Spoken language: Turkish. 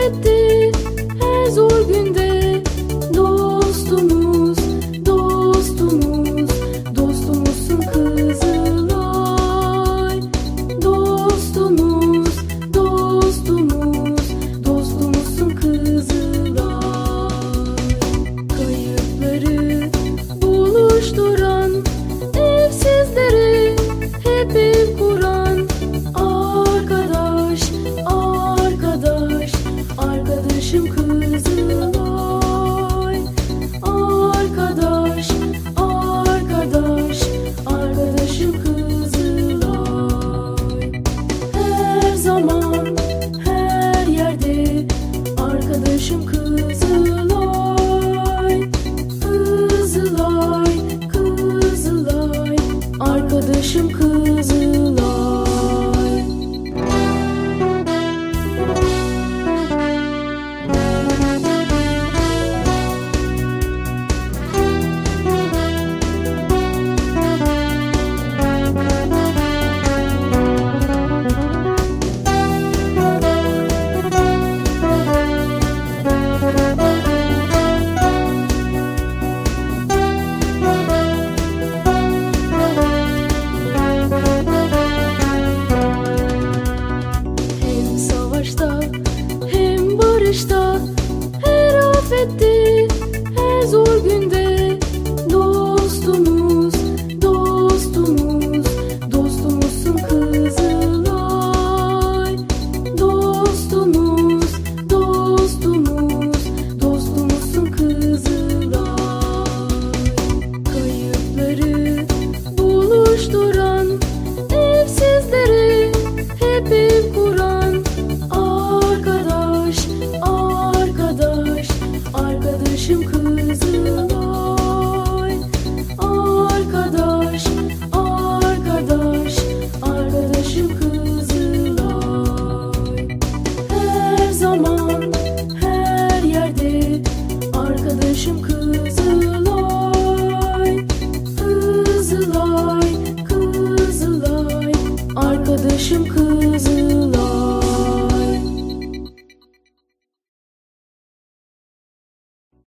c'était Başım kızıl Her arkadaşım Kızılay Arkadaş, arkadaş, arkadaşım Kızılay Her zaman, her yerde arkadaşım Kızılay Kızılay, Kızılay, arkadaşım Kızılay